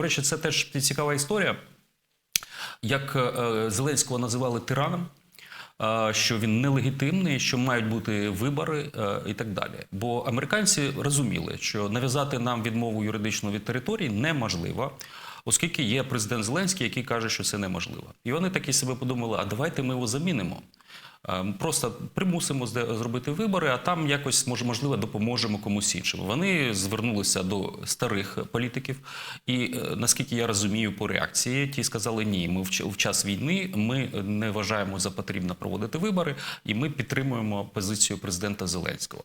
До речі, це теж цікава історія. Як е, Зеленського називали тираном, е, що він нелегітимний, що мають бути вибори е, і так далі. Бо американці розуміли, що нав'язати нам відмову юридичну від території неможливо. Оскільки є президент Зеленський, який каже, що це неможливо, і вони такі себе подумали: а давайте ми його замінимо. Е, Просто примусимо зробити вибори, а там якось може можливо допоможемо комусь іншому. Вони звернулися до старих політиків, і е, наскільки я розумію по реакції, ті сказали: ні, ми в час війни ми не вважаємо за потрібно проводити вибори, і ми підтримуємо позицію президента Зеленського.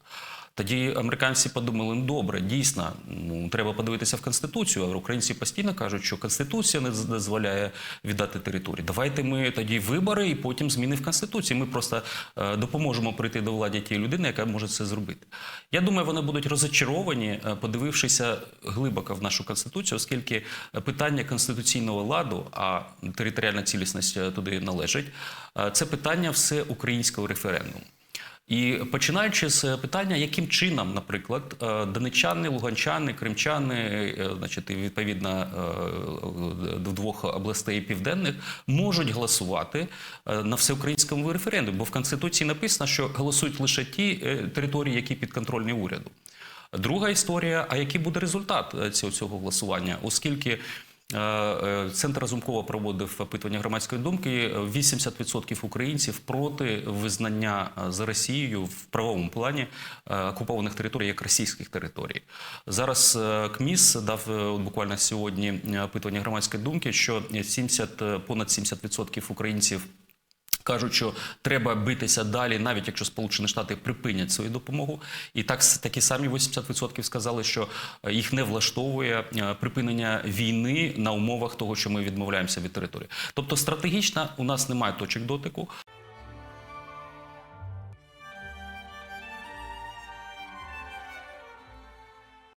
Тоді американці подумали: ну добре, дійсно, ну треба подивитися в конституцію. А українці постійно кажуть, що конституція не дозволяє віддати території. Давайте ми тоді вибори і потім зміни в конституції. Ми просто е, допоможемо прийти до влади тієї людини, яка може це зробити. Я думаю, вони будуть розочаровані, е, подивившися глибоко в нашу конституцію, оскільки питання конституційного ладу, а територіальна цілісність е, туди належить, е, це питання все українського референдуму. І починаючи з питання, яким чином, наприклад, е, донечани, луганчани, кримчани, е, значить, відповідно е, до двох областей південних можуть голосувати е, на всеукраїнському референдумі, бо в конституції написано, що голосують лише ті е, території, які підконтрольні уряду. Друга історія: а який буде результат е, цього, цього голосування, оскільки. Е, е, Центр Разумкова проводив опитування громадської думки. 80% українців проти визнання е, за Росією в правовому плані окупованих територій як російських територій. Зараз КМІС дав буквально сьогодні опитування громадської думки, що 70, е, понад 70% українців Кажуть, що треба битися далі, навіть якщо Сполучені Штати припинять свою допомогу. І так такі самі 80% сказали, що е, їх не влаштовує е, припинення війни на умовах того, що ми відмовляємося від території. Тобто, стратегічна у нас немає точок дотику.